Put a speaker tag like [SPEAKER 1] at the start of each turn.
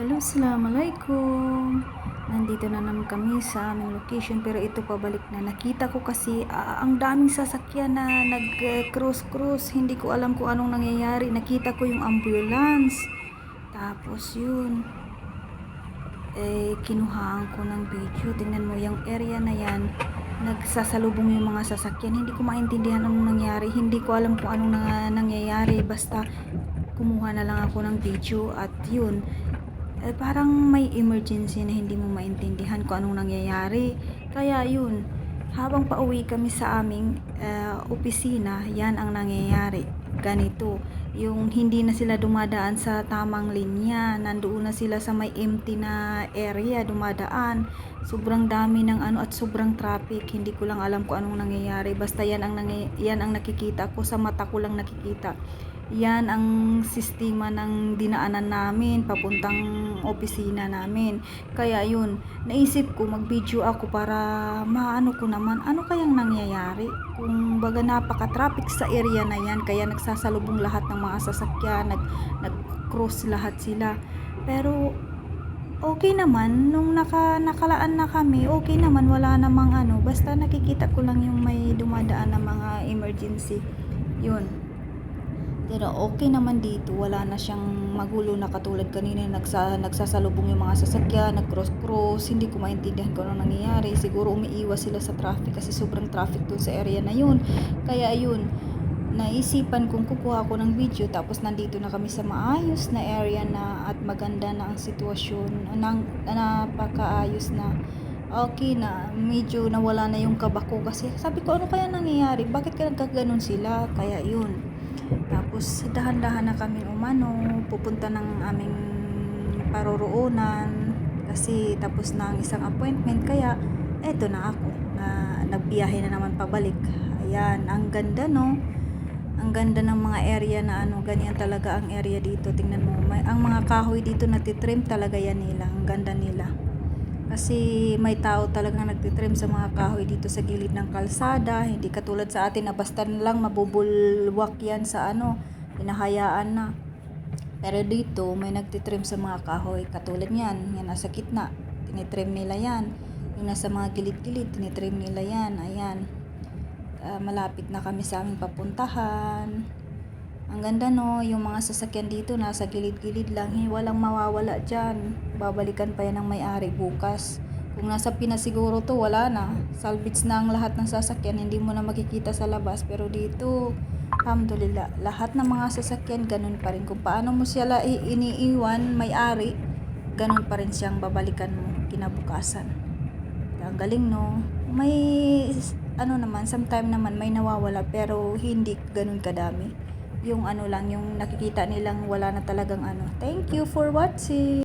[SPEAKER 1] Hello, Assalamualaikum. Nandito na naman kami sa aming location pero ito pabalik na. Nakita ko kasi ah, ang daming sasakyan na nag-cross-cross. Hindi ko alam kung anong nangyayari. Nakita ko yung ambulance. Tapos yun. Eh, kinuhaan ko ng video. Tingnan mo yung area na yan. Nagsasalubong yung mga sasakyan. Hindi ko maintindihan anong nangyari. Hindi ko alam kung anong nang- nangyayari. Basta kumuha na lang ako ng video at yun eh, parang may emergency na hindi mo maintindihan kung anong nangyayari. Kaya yun, habang pauwi kami sa aming eh, opisina, yan ang nangyayari. Ganito, yung hindi na sila dumadaan sa tamang linya, nandoon na sila sa may empty na area dumadaan. Sobrang dami ng ano at sobrang traffic. Hindi ko lang alam kung anong nangyayari. Basta yan ang nangy- yan ang nakikita ko sa mata ko lang nakikita. Yan ang sistema ng dinaanan namin papuntang opisina namin. Kaya yun, naisip ko mag-video ako para maano ko naman ano kayang nangyayari. Kung baga napaka-traffic sa area na yan, kaya nagsasalubong lahat ng mga sasakyan, nag, nag-cross lahat sila. Pero okay naman, nung naka, nakalaan na kami, okay naman, wala namang ano, basta nakikita ko lang yung may dumadaan na mga emergency. Yun. Pero okay naman dito, wala na siyang magulo na katulad kanina nagsa, nagsasalubong yung mga sasakyan, nag-cross-cross, hindi ko maintindihan kung ano nangyayari. Siguro umiiwas sila sa traffic kasi sobrang traffic doon sa area na yun. Kaya yun, naisipan kong kukuha ko ng video tapos nandito na kami sa maayos na area na at maganda na ang sitwasyon, nang, napakaayos na okay na medyo nawala na yung kaba ko kasi sabi ko ano kaya nangyayari bakit ka nagkaganon sila kaya yun tapos dahan-dahan na kami umano, pupunta ng aming paroroonan kasi tapos na ang isang appointment kaya eto na ako na nagbiyahe na naman pabalik. Ayan, ang ganda no. Ang ganda ng mga area na ano, ganyan talaga ang area dito. Tingnan mo, may, ang mga kahoy dito natitrim talaga yan nila. Ang ganda nila. Kasi may tao talagang nagtitrim sa mga kahoy dito sa gilid ng kalsada. Hindi katulad sa atin na basta lang mabubulwak yan sa ano, hinahayaan na. Pero dito may nagtitrim sa mga kahoy. Katulad yan, yan nasa gitna. Tinitrim nila yan. Yung nasa mga gilid-gilid, tinitrim nila yan. Ayan. Ah, malapit na kami sa aming papuntahan. Ang ganda no, yung mga sasakyan dito nasa gilid-gilid lang, eh, walang mawawala dyan. Babalikan pa yan ng may-ari bukas. Kung nasa Pinas siguro to, wala na. Salvage na ang lahat ng sasakyan, hindi mo na makikita sa labas. Pero dito, alhamdulillah, lahat ng mga sasakyan ganun pa rin. Kung paano mo sila iniiwan, may-ari, ganun pa rin siyang babalikan mo kinabukasan. Ang galing no. May ano naman, sometime naman may nawawala pero hindi ganun kadami. Yung ano lang, yung nakikita nilang wala na talagang ano. Thank you for watching.